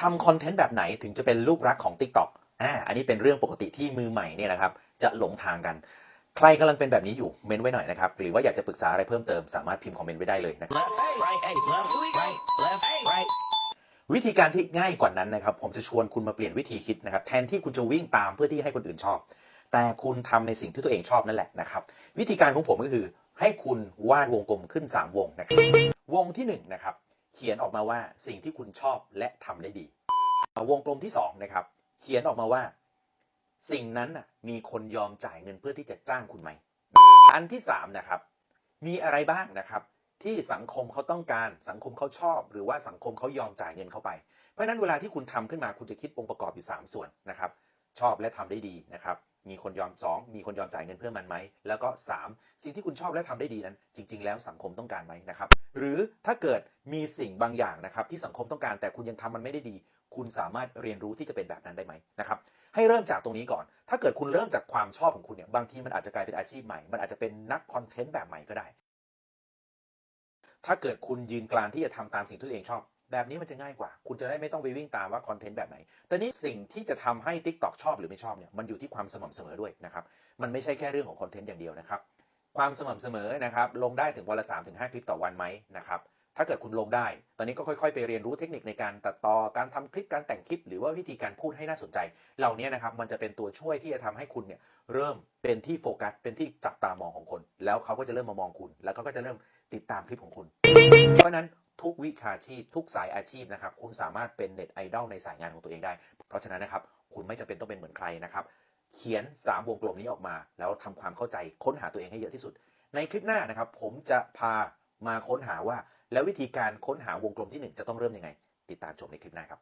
ทำคอนเทนต์แบบไหนถึงจะเป็นลูกรักของ TikTok อ่าอันนี้เป็นเรื่องปกติที่มือใหม่เนี่ยนะครับ จะหลงทางกัน ใครกำลังเป็นแบบนี้อยู่เม้นไว้หน่อยนะครับ หรือว่าอยากจะปรึกษาอะไรเพิ่มเติมสามารถพิมพ์คอมเมนต์ไว้ได้เลยนะครับ Left, right, hey, left, right, left, right. วิธีการที่ง่ายกว่านั้นนะครับ ผมจะชวนคุณมาเปลี่ยนวิธีคิดนะครับ แทนที่คุณจะวิ่งตามเพื่อที่ให้คนอื่นชอบ แต่คุณทำในสิ่งที่ตัวเองชอบนั่นแหละนะครับ วิธีการของผมก็คือให้คุณวาดวงกลมขึ้น 3 วงนะครับ วงที่1นะครับ เขียนออกมาว่าสิ่งที่คุณชอบและทำได้ดี วงกลมที่2นะครับ เขียนออกมาว่า สิ่งนั้นมีคนยอมจ่ายเงินเพื่อที่จะจ้างคุณไหม อันที่3นะครับ มีอะไรบ้างนะครับ ที่สังคมเขาต้องการสังคมเขาชอบ หรือว่าสังคมเขายอมจ่ายเงินเข้าไป เพราะฉะนั้นเวลาที่คุณทำขึ้นมาคุณจะคิดองค์ประกอบอยู่ 3 ส่วนนะครับ ชอบและทำได้ดีนะครับ มีคนยอม 2 มีคนยอมจ่ายเงินเพื่อมันไหม แล้วก็ 3 สิ่งที่คุณชอบและทำได้ดีนั้น จริง ๆ แล้วสังคมต้องการไหมนะครับ หรือถ้าเกิดมีสิ่งบางอย่างนะครับที่สังคมต้องการแต่คุณยังทำมันไม่ได้ดี คุณสามารถเรียนรู้ที่จะเป็นแบบนั้นได้ไหมนะครับให้เริ่มจากตรงนี้ก่อน ถ้าเกิดคุณเริ่มจากความชอบของคุณเนี่ยบางทีมันอาจจะกลายเป็นอาชีพใหม่ มันอาจจะเป็นนักคอนเทนต์แบบใหม่ก็ได้ถ้าเกิดคุณยืนกลานที่จะทำตามสิ่งที่ตัวเองชอบ แบบนี้มันจะง่ายกว่า คุณจะได้ไม่ต้องไปวิ่งตามว่าคอนเทนต์แบบไหน แต่นี้สิ่งที่จะทำให้ TikTok ชอบหรือไม่ชอบเนี่ย มันอยู่ที่ความสม่ำเสมอด้วยนะครับ มันไม่ใช่แค่เรื่องของคอนเทนต์อย่างเดียวนะครับ ความสม่ำเสมอนะครับ ลงได้ถึงวันละ3-5ถึงหคลิปต่อวันไหมนะครับ ถ้าเกิดคุณลงได้ ตอนนี้ก็ค่อยๆ ไปเรียนรู้เทคนิคในการตัดต่อ การทำคลิป การแต่งคลิป หรือว่าวิธีการพูดให้น่าสนใจ เหล่านี้นะครับ มันจะเป็นตัวช่วยที่จะทำให้คุณเนี่ยเริ่มเป็นที่โฟกัส เป็นที่จับตามองของคน แล้วเขาก็จะเริ่มมามองคุณ แล้วเขาก็จะเริ่มติดตามคลิปของคุณ เพราะนั้น ทุกวิชาชีพ ทุกสายอาชีพนะครับ คุณสามารถเป็นเน็ตไอดอลในสายงานของตัวเองได้ เพราะฉะนั้นนะครับ คุณไม่จำเป็นต้องเป็นเหมือนใครนะครับ เขียน 3 วงกลมนี้ออกมา แล้วทำความเข้าใจค้นหาตัวเองให้เยอะที่สุด ในคลิปหน้านะครับ ผมจะพามาค้นหาว่า แล้ววิธีการค้นหาวงกลมที่ 1 จะต้องเริ่มยังไง ติดตามชมในคลิปหน้าครับ